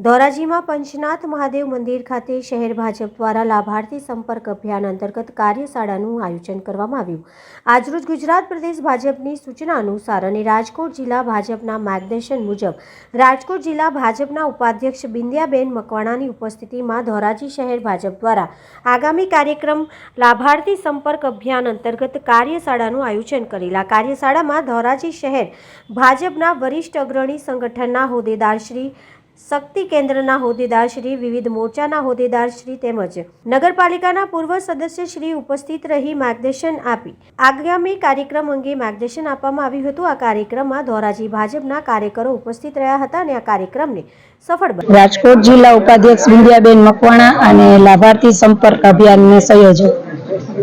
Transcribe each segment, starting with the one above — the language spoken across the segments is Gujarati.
ધોરાજીમાં પંચનાથ મહાદેવ મંદિર ખાતે શહેર ભાજપ દ્વારા લાભાર્થી સંપર્ક અભિયાન અંતર્ગત કાર્યશાળાનું આયોજન કરવામાં આવ્યું. આજરોજ ગુજરાત પ્રદેશ ભાજપની સૂચના અનુસાર અને રાજકોટ જિલ્લા ભાજપના માર્ગદર્શન મુજબ રાજકોટ જિલ્લા ભાજપના ઉપાધ્યક્ષ બિંદિયાબેન મકવાણાની ઉપસ્થિતિમાં ધોરાજી શહેર ભાજપ દ્વારા આગામી કાર્યક્રમ લાભાર્થી સંપર્ક અભિયાન અંતર્ગત કાર્યશાળાનું આયોજન કરેલા. કાર્યશાળામાં ધોરાજી શહેર ભાજપના વરિષ્ઠ અગ્રણી સંગઠનના હોદ્દેદારશ્રી શક્તિ કેન્દ્રના હોદ્દેદારશ્રી વિવિધ મોરચાના હોદ્દેદારશ્રી તેમજ નગરપાલિકાના પૂર્વ સદસ્યશ્રી ઉપસ્થિત રહી માર્ગદર્શન આપી. આગામી કાર્યક્રમ અંગે માર્ગદર્શન આપવામાં આવ્યું હતું. આ કાર્યક્રમમાં ધોરાજી ભાજપના કાર્યકરો ઉપસ્થિત રહ્યા હતા અને આ કાર્યક્રમને સફળ બન્યો રાજકોટ જિલ્લા ઉપાધ્યક્ષ વિંધ્યાબેન મકવાણા અને લાભાર્થી સંપર્ક અભિયાનના સંયોજક.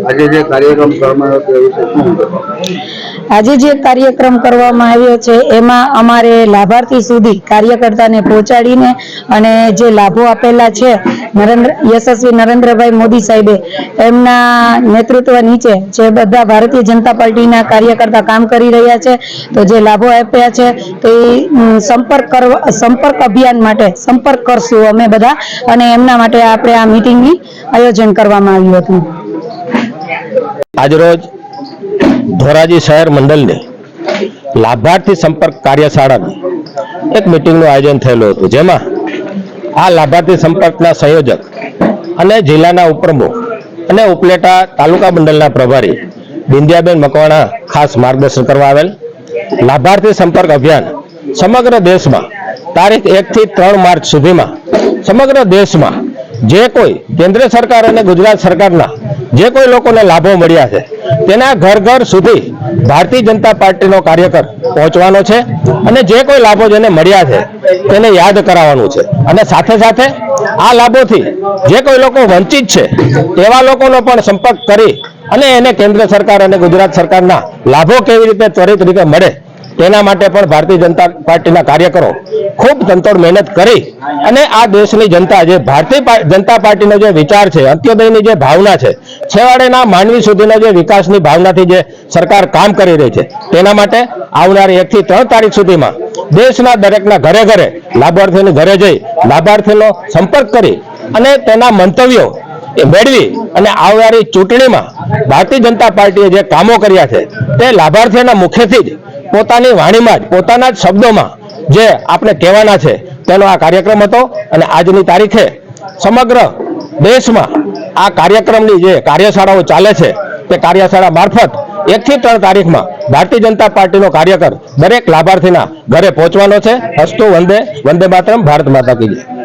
આજે જે કાર્યક્રમ કરવામાં આવ્યો? આજે જે કાર્યક્રમ કરવામાં આવ્યો છે, એમાં અમારે લાભાર્થી સુધી કાર્યકર્તાને પહોંચાડીને અને જે લાભો આપેલા છે, નરેન્દ્ર, યશસ્વી નરેન્દ્રભાઈ મોદી સાહેબે, એમના નેતૃત્વ નીચે જે બધા ભારતીય જનતા પાર્ટીના કાર્યકર્તા કામ કરી રહ્યા છે, તો જે લાભો આપ્યા છે, તે એ સંપર્ક કરવા, સંપર્ક અભિયાન માટે સંપર્ક કરશું અમે બધા, અને એમના માટે આપણે આ મિટિંગની આયોજન કરવામાં આવ્યું હતું. આજરોજ ધોરાજી શહેર મંડળની લાભાર્થી સંપર્ક કાર્યશાળાની એક મિટિંગનું આયોજન થયેલું હતું. જેમાં આ લાભાર્થી સંપર્કના સંયોજક અને જિલ્લાના ઉપપ્રમુખ અને ઉપલેટા તાલુકા મંડળના પ્રભારી બિંદિયાબેન મકવાણા ખાસ માર્ગદર્શન કરવા આવેલ. લાભાર્થી સંપર્ક અભિયાન સમગ્ર દેશમાં તારીખ એકથી ત્રણ માર્ચ સુધીમાં સમગ્ર દેશમાં જે કોઈ કેન્દ્ર સરકાર અને ગુજરાત સરકારના જે કોઈ લોકોને લાભો મળ્યા છે, તેના ઘર ઘર સુધી ભારતીય જનતા પાર્ટીનો કાર્યકર પહોંચવાનો છે અને જે કોઈ લાભો જેને મળ્યા છે, તેને યાદ કરાવવાનું છે. અને સાથે સાથે આ લાભોથી જે કોઈ લોકો વંચિત છે તેવા લોકોનો પણ સંપર્ક કરી અને એને કેન્દ્ર સરકાર અને ગુજરાત સરકારના લાભો કેવી રીતે ત્વરિત રીતે મળે તેના માટે પણ ભારતીય જનતા પાર્ટીના કાર્યકરો ખૂબ તંતોડ મહેનત કરી અને આ દેશની જનતા જે ભારતીય જનતા પાર્ટીનો જે વિચાર છે, અંત્યોદયની જે ભાવના છે, છેવાડેના માનવી સુધીનો જે વિકાસની ભાવનાથી જે સરકાર કામ કરી રહી છે, તેના માટે આવનારી એકથી ત્રણ તારીખ સુધીમાં દેશના દરેકના ઘરે ઘરે લાભાર્થીની ઘરે જઈ લાભાર્થીનો સંપર્ક કરી અને તેના મંતવ્યો એ મેળવી અને આવનારી ચૂંટણીમાં ભારતીય જનતા પાર્ટીએ જે કામો કર્યા છે, તે લાભાર્થીના મુખેથી જ પોતાની વાણીમાં જ, પોતાના જ શબ્દોમાં જે આપણે કહેવાના છે, તેનો આ કાર્યક્રમ હતો અને આજની તારીખે સમગ્ર દેશમાં આ કાર્યક્રમની જે કાર્યશાળાઓ ચાલે છે, તે કાર્યશાળા મારફત એકથી ત્રણ તારીખમાં ભારતીય જનતા પાર્ટીનો કાર્યકર દરેક લાભાર્થીના ઘરે પહોંચવાનો છે. હસ્તુ વંદે વંદે માતરમ, ભારત માતા કી જય.